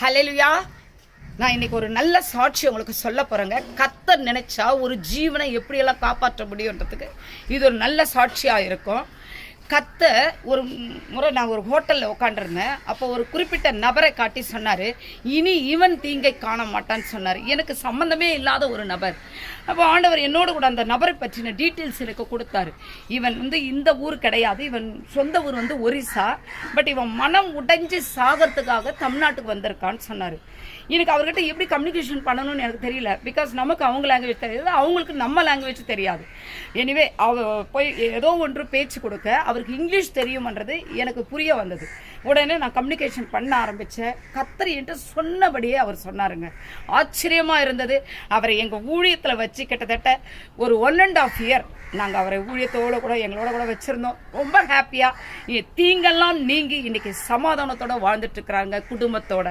Hallelujah நான் இன்னைக்கு ஒரு நல்ல சாட்சி உங்களுக்கு சொல்ல போகிறேங்க கத்தர் நினைச்சா ஒரு ஜீவனை எப்படியெல்லாம் காப்பாற்ற முடியுன்றதுக்கு இது ஒரு நல்ல சாட்சியாக இருக்கும். கத்த ஒரு முறை நான் ஒரு ஹோட்டலில் உட்காண்டிருந்தேன் அப்போ ஒரு குறிப்பிட்ட நபரை காட்டி சொன்னார் இனி இவன் தீங்கை காண மாட்டான்னு சொன்னார். எனக்கு சம்மந்தமே இல்லாத ஒரு நபர். அப்போ ஆண்டவர் என்னோடு கூட அந்த நபரை பற்றின டீட்டெயில்ஸ் எனக்கு கொடுத்தாரு. இவன் வந்து இந்த ஊர் கிடையாது. இவன் சொந்த ஊர் வந்து ஒரிசா. பட் இவன் மனம் உடைஞ்சு சாகிறதுக்காக தமிழ்நாட்டுக்கு வந்திருக்கான்னு சொன்னார். எனக்கு அவர்கிட்ட எப்படி கம்யூனிகேஷன் பண்ணணும்னு எனக்கு தெரியல. பிகாஸ் நமக்கு அவங்க லாங்குவேஜ் தெரியாது. அவங்களுக்கு நம்ம லாங்குவேஜ் தெரியாது. எனிவே அவ போய் ஏதோ ஒன்று பேச்சு கொடுக்க அவர் அவருக்கு இங்கிலீஷ் தெரியுமன்றது எனக்கு புரிய வந்தது. உடனே நான் கம்யூனிகேஷன் பண்ண ஆரம்பித்தேன் கத்தர் என்று சொன்னபடியே அவர் சொன்னாருங்க. ஆச்சரியமாக இருந்தது. அவரை எங்கள் ஊழியத்தில் வச்சு கிட்டத்தட்ட ஒரு ஒன் அண்ட் ஆஃப் இயர் நாங்கள் அவரை ஊழியத்தோடு கூட எங்களோட கூட வச்சுருந்தோம். ரொம்ப ஹாப்பியாக தீங்கெல்லாம் நீங்கி இன்றைக்கி சமாதானத்தோட வாழ்ந்துட்டு இருக்கிறாங்க குடும்பத்தோட.